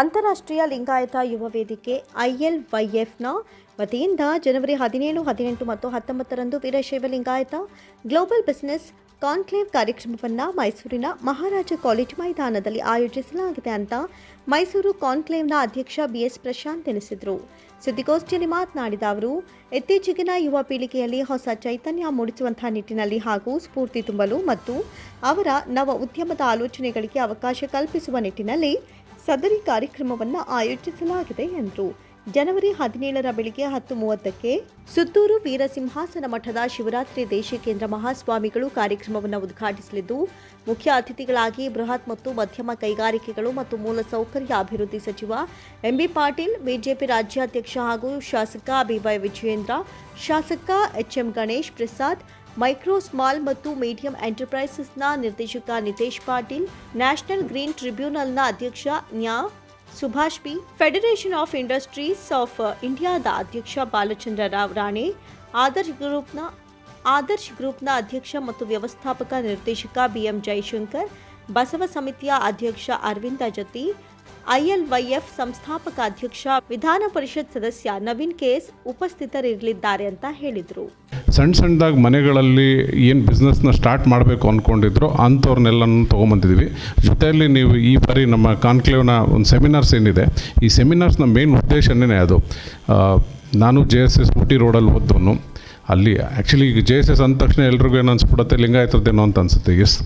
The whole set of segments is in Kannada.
ಅಂತಾರಾಷ್ಟ್ರೀಯ ಲಿಂಗಾಯತ ಯುವ ವೇದಿಕೆ ಐಎಲ್ವೈಎಫ್ನ ವತಿಯಿಂದ ಜನವರಿ ಹದಿನೇಳು, ಹದಿನೆಂಟು ಮತ್ತು ಹತ್ತೊಂಬತ್ತರಂದು Veerashaiva Lingayat global business conclave ಕಾರ್ಯಕ್ರಮವನ್ನು ಮೈಸೂರಿನ ಮಹಾರಾಜ ಕಾಲೇಜು ಮೈದಾನದಲ್ಲಿ ಆಯೋಜಿಸಲಾಗಿದೆ ಅಂತ ಮೈಸೂರು ಕಾನ್ಕ್ಲೇವ್ನ ಅಧ್ಯಕ್ಷ ಬಿಎಸ್ ಪ್ರಶಾಂತ್ ತಿಳಿಸಿದರು. ಸುದ್ದಿಗೋಷ್ಠಿಯಲ್ಲಿ ಮಾತನಾಡಿದ ಅವರು, ಇತ್ತೀಚೆಗಿನ ಯುವ ಪೀಳಿಗೆಯಲ್ಲಿ ಹೊಸ ಚೈತನ್ಯ ಮೂಡಿಸುವಂತಹ ನಿಟ್ಟಿನಲ್ಲಿ ಹಾಗೂ ಸ್ಫೂರ್ತಿ ತುಂಬಲು ಮತ್ತು ಅವರ ನವ ಉದ್ಯಮದ ಆಲೋಚನೆಗಳಿಗೆ ಅವಕಾಶ ಕಲ್ಪಿಸುವ ನಿಟ್ಟಿನಲ್ಲಿ ಸದರಿ ಕಾರ್ಯಕ್ರಮವನ್ನು ಆಯೋಜಿಸಲಾಗಿದೆ ಎಂದರು. ಜನವರಿ ಹದಿನೇಳರ ಬೆಳಿಗ್ಗೆ ಹತ್ತು ಮೂವತ್ತಕ್ಕೆ ಸುತ್ತೂರು ವೀರಸಿಂಹಾಸನ ಮಠದ ಶಿವರಾತ್ರಿ ದೇಶಿಕೇಂದ್ರ ಮಹಾಸ್ವಾಮಿಗಳು ಕಾರ್ಯಕ್ರಮವನ್ನು ಉದ್ಘಾಟಿಸಲಿದ್ದು, ಮುಖ್ಯ ಅತಿಥಿಗಳಾಗಿ ಬೃಹತ್ ಮತ್ತು ಮಧ್ಯಮ ಕೈಗಾರಿಕೆಗಳು ಮತ್ತು ಮೂಲಸೌಕರ್ಯ ಅಭಿವೃದ್ಧಿ ಸಚಿವ ಎಂಬಿ ಪಾಟೀಲ್, ಬಿಜೆಪಿ ರಾಜ್ಯಾಧ್ಯಕ್ಷ ಹಾಗೂ ಶಾಸಕ ಬಿವೈ ವಿಜಯೇಂದ್ರ, ಶಾಸಕ H M Ganesh Prasad micro small ಮತ್ತು ಮೀಡಿಯಂ ಎಂಟರ್ಪ್ರೈಸಸ್ನ ನಿರ್ದೇಶಕ ನಿತೇಶ್ ಪಾಟೀಲ್, ನ್ಯಾಷನಲ್ ಗ್ರೀನ್ ಟ್ರಿಬ್ಯುನಲ್ನ ಅಧ್ಯಕ್ಷ ನ್ಯಾ, Subhash B federation of industries of ಇಂಡಿಯಾದ ಅಧ್ಯಕ್ಷ ಬಾಲಚಂದ್ರ ರಾವ್ ರಾಣೆ, ಆದರ್ಶ್ ಗ್ರೂಪ್ನ ಆದರ್ಶ್ ಗ್ರೂಪ್ನ ಅಧ್ಯಕ್ಷ ಮತ್ತು ವ್ಯವಸ್ಥಾಪಕ ನಿರ್ದೇಶಕ ಬಿಎಂ ಜೈಶಂಕರ್, ಬಸವ ಸಮಿತಿಯ ಅಧ್ಯಕ್ಷ ಅರವಿಂದ ಜತಿ ಐಎಲ್ವೈಎಫ್ ಸಂಸ್ಥಾಪಕ ಅಧ್ಯಕ್ಷ ವಿಧಾನ ಪರಿಷತ್ ಸದಸ್ಯ ನವೀನ್ ಕೇಸ್ ಉಪಸ್ಥಿತರಿರಲಿದ್ದಾರೆ ಅಂತ ಹೇಳಿದರು. ಸಣ್ಣ ಸಣ್ಣದಾಗಿ ಮನೆಗಳಲ್ಲಿ ಏನು ಬಿಸ್ನೆಸ್ನ ಸ್ಟಾರ್ಟ್ ಮಾಡಬೇಕು ಅಂದ್ಕೊಂಡಿದ್ರು ಅಂಥವ್ರನ್ನೆಲ್ಲನೂ ತೊಗೊಂಬಂದಿದ್ದೀವಿ ಜೊತೆಯಲ್ಲಿ ನೀವು ಈ ಬಾರಿ ನಮ್ಮ ಕಾನ್ಕ್ಲೇವ್ನ ಒಂದು ಸೆಮಿನಾರ್ಸ್ ಏನಿದೆ, ಈ ಸೆಮಿನಾರ್ಸ್ನ ಮೇನ್ ಉದ್ದೇಶನೇ ಅದು. ನಾನು ಜೆ ಎಸ್ ಎಸ್ ಊಟಿ ರೋಡಲ್ಲಿ ಓದ್ದವನು. ಅಲ್ಲಿ ಆ್ಯಕ್ಚುಲಿ ಈಗ ಜೆ ಎಸ್ ಎಸ್ ಅಂದ ತಕ್ಷಣ ಎಲ್ರಿಗೂ ಏನು ಅನ್ಸ್ಬಿಡುತ್ತೆ ಲಿಂಗಾಯತರದ್ದೇನೋ ಅಂತ ಅನಿಸುತ್ತೆ. ಎಸ್,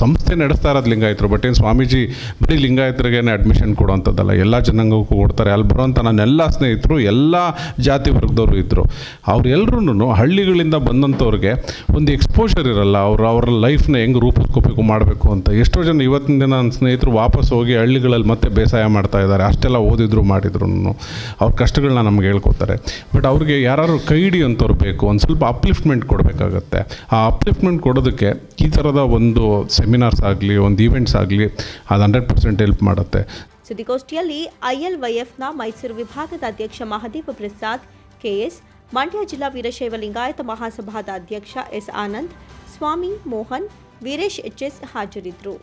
ಸಂಸ್ಥೆ ನಡೆಸ್ತಾ ಇರೋದು ಲಿಂಗಾಯತರು ಬಟ್ ಏನು ಸ್ವಾಮೀಜಿ ಬರೀ ಲಿಂಗಾಯತರಿಗೇನೆ ಅಡ್ಮಿಷನ್ ಕೊಡುವಂಥದ್ದಲ್ಲ ಎಲ್ಲ ಜನಾಂಗಕ್ಕೂ ಕೊಡ್ತಾರೆ, ಅಲ್ಲಿ ಬರುವಂಥ ನನ್ನ ಎಲ್ಲ ಸ್ನೇಹಿತರು, ಎಲ್ಲ ಜಾತಿ ವರ್ಗದವರು ಇದ್ದರು ಅವರೆಲ್ಲರೂ ಹಳ್ಳಿಗಳಿಂದ ಬಂದಂಥವ್ರಿಗೆ ಒಂದು ಎಕ್ಸ್ಪೋಷರ್ ಇರಲ್ಲ. ಅವರು, ಅವರ ಲೈಫ್ನ ಹೆಂಗೆ ರೂಪಿಸ್ಕೋಬೇಕು, ಮಾಡಬೇಕು ಅಂತ. ಎಷ್ಟೋ ಜನ ಇವತ್ತಿನ ದಿನ ನನ್ನ ಸ್ನೇಹಿತರು ವಾಪಸ್ ಹೋಗಿ ಹಳ್ಳಿಗಳಲ್ಲಿ ಮತ್ತೆ ಬೇಸಾಯ ಮಾಡ್ತಾ ಇದ್ದಾರೆ. ಅಷ್ಟೆಲ್ಲ ಓದಿದ್ರು, ಮಾಡಿದ್ರು, ಅವ್ರ ಕಷ್ಟಗಳನ್ನ ನಮ್ಗೆ ಹೇಳ್ಕೊತಾರೆ ಬಟ್ ಅವ್ರಿಗೆ ಯಾರು ಕೈ ಹಿಡಿಯುವಂಥವ್ರು ಬೇಕು ಒಂದು ಸ್ವಲ್ಪ ಅಪ್ಲಿಫ್ಟ್ಮೆಂಟ್ ಕೊಡಬೇಕಾಗತ್ತೆ. ಆ ಅಪ್ಲಿಫ್ಟ್ಮೆಂಟ್ ಕೊಡೋದಕ್ಕೆ ಈ ಥರದ ಒಂದು ಸೆಮಿನಾರ್ಸ್ ಆಗಲಿ, ಒಂದು ಈವೆಂಟ್ಸ್ ಆಗಲಿ ಅದು ಹಂಡ್ರೆಡ್ ಪರ್ಸೆಂಟ್ ಹೆಲ್ಪ್ ಮಾಡುತ್ತೆ. ಸುದ್ದಿಗೋಷ್ಠಿಯಲ್ಲಿ ಐಎಲ್ವೈಎಫ್ನ ಮೈಸೂರು ವಿಭಾಗದ ಅಧ್ಯಕ್ಷ ಮಹದೇವ ಪ್ರಸಾದ್, ಕೆಎಸ್ ಮಂಡ್ಯ ಜಿಲ್ಲಾ ವೀರಶೈವ ಲಿಂಗಾಯತ ಮಹಾಸಭಾದ ಅಧ್ಯಕ್ಷ S Anand, Swami Mohan, Veeresh H S ಹಾಜರಿದ್ದರು